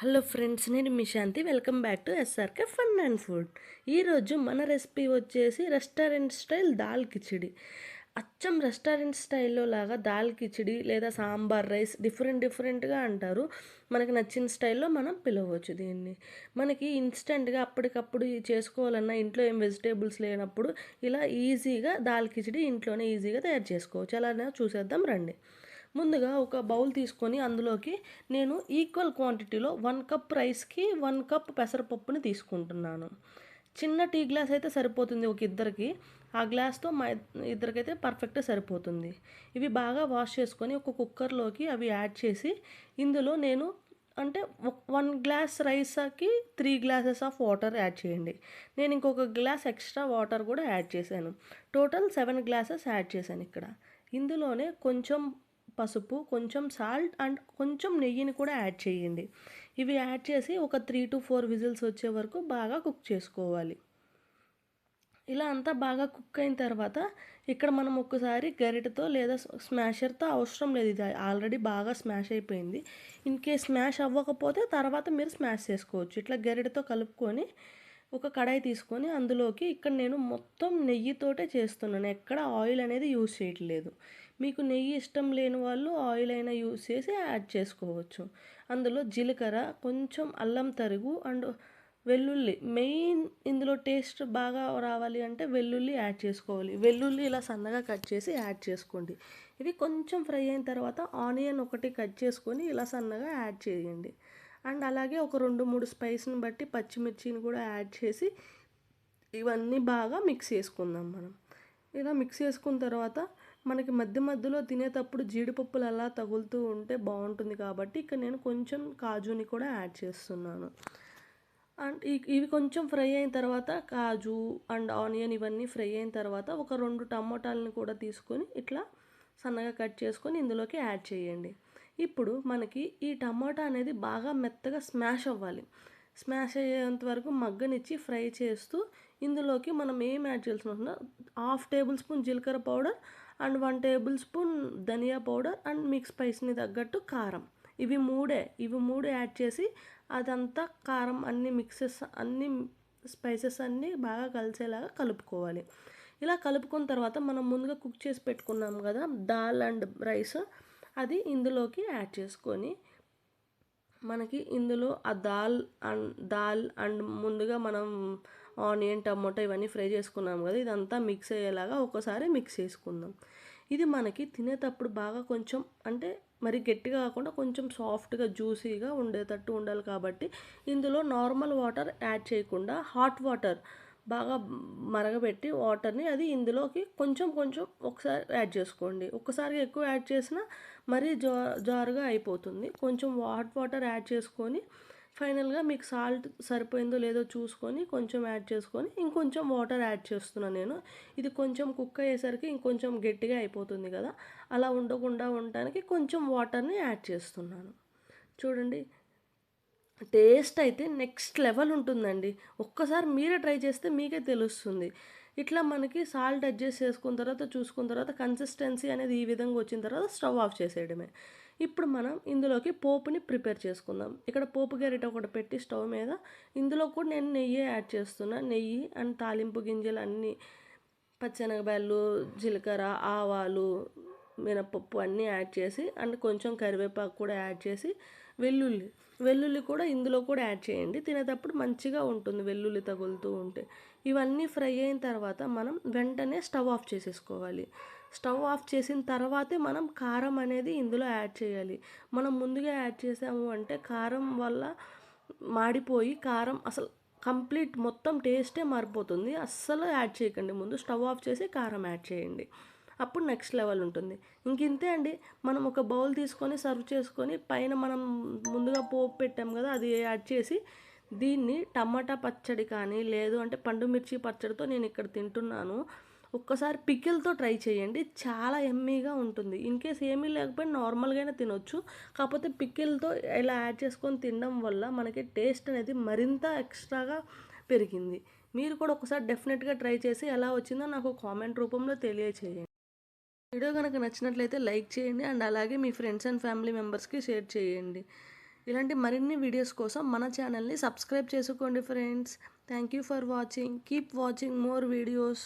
Hello friends నేను Mishanti welcome back to SRK fun and food. ఈరోజు మన recipe వచ్చేసి రెస్టారెంట్ స్టైల్ దాల్ కిచిడి. అచ్చం రెస్టారెంట్ స్టైల్లో లాగా దాల్ కిచిడి లేదా సాంబార్ రైస్ డిఫరెంట్ డిఫరెంట్గా అంటారు. మనకి నచ్చిన స్టైల్లో మనం పిలవచ్చు దీన్ని. మనకి ఇన్స్టెంట్గా అప్పటికప్పుడు చేసుకోవాలన్నా ఇంట్లో ఏం వెజిటేబుల్స్ లేనప్పుడు ఇలా ఈజీగా దాల్ కిచిడి ఇంట్లోనే ఈజీగా తయారు చేసుకోవచ్చు. అలానే చూసేద్దాం రండి. ముందుగా ఒక బౌల్ తీసుకొని అందులోకి నేను ఈక్వల్ క్వాంటిటీలో వన్ కప్ రైస్కి వన్ కప్ పెసరపప్పుని తీసుకుంటున్నాను. చిన్న టీ గ్లాస్ అయితే సరిపోతుంది ఒక ఇద్దరికి. ఆ గ్లాస్తో మా ఇద్దరికైతే పర్ఫెక్ట్గా సరిపోతుంది. ఇవి బాగా వాష్ చేసుకొని ఒక కుక్కర్లోకి అవి యాడ్ చేసి ఇందులో నేను అంటే వన్ గ్లాస్ రైస్కి three glasses of water add చేయండి. నేను ఇంకొక గ్లాస్ ఎక్స్ట్రా వాటర్ కూడా యాడ్ చేశాను. టోటల్ సెవెన్ గ్లాసెస్ యాడ్ చేశాను ఇక్కడ. ఇందులోనే కొంచెం పసుపు కొంచెం సాల్ట్ అండ్ కొంచెం నెయ్యిని కూడా యాడ్ చేయండి. ఇవి యాడ్ చేసి ఒక త్రీ టు ఫోర్ విజిల్స్ వచ్చే వరకు బాగా కుక్ చేసుకోవాలి. ఇలా అంతా బాగా కుక్ అయిన తర్వాత ఇక్కడ మనం ఒక్కసారి గరిటతో లేదా స్మాషర్తో అవసరం లేదు. ఇది ఆల్రెడీ బాగా స్మాష్ అయిపోయింది. ఇన్ కేస్ స్మాష్ అవ్వకపోతే తర్వాత మీరు స్మాష్ చేసుకోవచ్చు. ఇట్లా గరిటతో కలుపుకొని ఒక కడాయి తీసుకొని అందులోకి ఇక్కడ నేను మొత్తం నెయ్యితోటే చేస్తున్నాను. ఎక్కడ ఆయిల్ అనేది యూజ్ చేయట్లేదు. మీకు నెయ్యి ఇష్టం లేని వాళ్ళు ఆయిల్ అయినా యూజ్ చేసి యాడ్ చేసుకోవచ్చు. అందులో జీలకర్ర కొంచెం అల్లం తరుగు అండ్ వెల్లుల్లి. మెయిన్ ఇందులో టేస్ట్ బాగా రావాలి అంటే వెల్లుల్లి యాడ్ చేసుకోవాలి. వెల్లుల్లి ఇలా సన్నగా కట్ చేసి యాడ్ చేసుకోండి. ఇది కొంచెం ఫ్రై అయిన తర్వాత ఆనియన్ ఒకటి కట్ చేసుకొని ఇలా సన్నగా యాడ్ చేయండి. అండ్ అలాగే ఒక రెండు మూడు స్పైస్ని బట్టి పచ్చిమిర్చిని కూడా యాడ్ చేసి ఇవన్నీ బాగా మిక్స్ చేసుకుందాం మనం. ఇలా మిక్స్ చేసుకున్న తర్వాత మనకి మధ్య మధ్యలో తినేటప్పుడు జీడిపప్పులు అలా తగులుతూ ఉంటే బాగుంటుంది కాబట్టి ఇక్కడ నేను కొంచెం కాజుని కూడా యాడ్ చేస్తున్నాను. అండ్ ఇవి కొంచెం ఫ్రై అయిన తర్వాత కాజు అండ్ ఆనియన్ ఇవన్నీ ఫ్రై అయిన తర్వాత ఒక రెండు టమోటాలను కూడా తీసుకొని ఇట్లా సన్నగా కట్ చేసుకొని ఇందులోకి యాడ్ చేయండి. ఇప్పుడు మనకి ఈ టమాటా అనేది బాగా మెత్తగా స్మాష్ అవ్వాలి. స్మాష్ అయ్యేంత వరకు మగ్గనిచ్చి ఫ్రై చేస్తూ ఇందులోకి మనం ఏం యాడ్ చేయాల్సిన హాఫ్ టేబుల్ స్పూన్ జీలకర్ర powder and one tablespoon ధనియా పౌడర్ అండ్ మిక్స్ స్పైస్ని తగ్గట్టు కారం. ఇవి మూడే ఇవి మూడు యాడ్ చేసి అదంతా కారం అన్ని మిక్సెస్ అన్ని స్పైసెస్ అన్నీ బాగా కలిసేలాగా కలుపుకోవాలి. ఇలా కలుపుకున్న తర్వాత మనం ముందుగా కుక్ చేసి పెట్టుకున్నాం కదా దాల్ అండ్ రైస్ అది ఇందులోకి యాడ్ చేసుకొని మనకి ఇందులో ఆ దాల్ అండ్ దాల్ అండ్ ముందుగా మనం ఆనియన్ టమోటా ఇవన్నీ ఫ్రై చేసుకున్నాం కదా ఇదంతా మిక్స్ అయ్యేలాగా ఒకసారి మిక్స్ చేసుకుందాం. ఇది మనకి తినేటప్పుడు బాగా కొంచెం అంటే మరి గట్టిగా కాకుండా కొంచెం సాఫ్ట్గా జ్యూసీగా ఉండేటట్టు ఉండాలి కాబట్టి ఇందులో నార్మల్ వాటర్ యాడ్ చేయకుండా హాట్ వాటర్ బాగా మరగబెట్టి వాటర్ని అది ఇందులోకి కొంచెం కొంచెం ఒకసారి యాడ్ చేసుకోండి. ఒక్కసారి ఎక్కువ యాడ్ చేసినా మరీ జా జారుగా అయిపోతుంది. కొంచెం హాట్ వాటర్ యాడ్ చేసుకొని ఫైనల్గా మీకు సాల్ట్ సరిపోయిందో లేదో చూసుకొని కొంచెం యాడ్ చేసుకొని ఇంకొంచెం వాటర్ యాడ్ చేస్తున్నాను నేను. ఇది కొంచెం కుక్ అయ్యేసరికి ఇంకొంచెం గట్టిగా అయిపోతుంది కదా. అలా ఉండకుండా ఉండటానికి కొంచెం వాటర్ని యాడ్ చేస్తున్నాను. చూడండి. టేస్ట్ అయితే నెక్స్ట్ లెవెల్ ఉంటుందండి. ఒక్కసారి మీరే ట్రై చేస్తే మీకే తెలుస్తుంది. ఇట్లా మనకి సాల్ట్ అడ్జస్ట్ చేసుకున్న తర్వాత చూసుకున్న తర్వాత కన్సిస్టెన్సీ అనేది ఈ విధంగా వచ్చిన తర్వాత స్టవ్ ఆఫ్ చేసేయడమే. ఇప్పుడు మనం ఇందులోకి పోపుని ప్రిపేర్ చేసుకుందాం. ఇక్కడ పోపు గరిట ఒకటి పెట్టి స్టవ్ మీద ఇందులో కూడా నేను నెయ్యి యాడ్ చేస్తున్నా. నెయ్యి అండ్ తాలింపు గింజలు అన్నీ పచ్చెనగబాయలు జీలకర్ర ఆవాలు మినపప్పు అన్నీ యాడ్ చేసి అండ్ కొంచెం కరివేపాకు కూడా యాడ్ చేసి వెల్లుల్లి. వెల్లుల్లి కూడా ఇందులో కూడా యాడ్ చేయండి. తినేటప్పుడు మంచిగా ఉంటుంది వెల్లుల్లి తగులుతూ ఉంటే. ఇవన్నీ ఫ్రై అయిన తర్వాత మనం వెంటనే స్టవ్ ఆఫ్ చేసేసుకోవాలి. స్టవ్ ఆఫ్ చేసిన తర్వాతే మనం కారం అనేది ఇందులో యాడ్ చేయాలి. మనం ముందుగా యాడ్ చేసాము అంటే కారం వల్ల మాడిపోయి కారం అసలు కంప్లీట్ మొత్తం టేస్టే మారిపోతుంది. అస్సలు యాడ్ చేయకండి. ముందు స్టవ్ ఆఫ్ చేసి కారం యాడ్ చేయండి. అప్పుడు నెక్స్ట్ లెవెల్ ఉంటుంది. ఇంక ఇంతే అండి. మనం ఒక బౌల్ తీసుకొని సర్వ్ చేసుకొని పైన మనం ముందుగా పోపు పెట్టాం కదా అది యాడ్ చేసి దీన్ని టమాటా పచ్చడి కానీ లేదు అంటే పండు మిర్చి పచ్చడితో నేను ఇక్కడ తింటున్నాను. ఒక్కసారి పికిల్తో ట్రై చేయండి. చాలా ఎమ్మీగా ఉంటుంది. ఇన్ కేస్ ఏమీ లేకపోయినా నార్మల్గానే తినొచ్చు. కాకపోతే పికిల్తో ఇలా యాడ్ చేసుకొని తినడం వల్ల మనకి టేస్ట్ అనేది మరింత ఎక్స్ట్రాగా పెరిగింది. మీరు కూడా ఒకసారి డెఫినెట్గా ట్రై చేసి ఎలా వచ్చిందో నాకు కామెంట్ రూపంలో తెలియచేయండి. వీడియో కనుక నచ్చినట్లయితే లైక్ చేయండి అండ్ అలాగే మీ ఫ్రెండ్స్ అండ్ ఫ్యామిలీ మెంబర్స్కి షేర్ చేయండి. ఇలాంటి మరిన్ని వీడియోస్ కోసం మన ఛానల్ని సబ్స్క్రైబ్ చేసుకోండి friends. Thank you for watching. Keep watching more videos.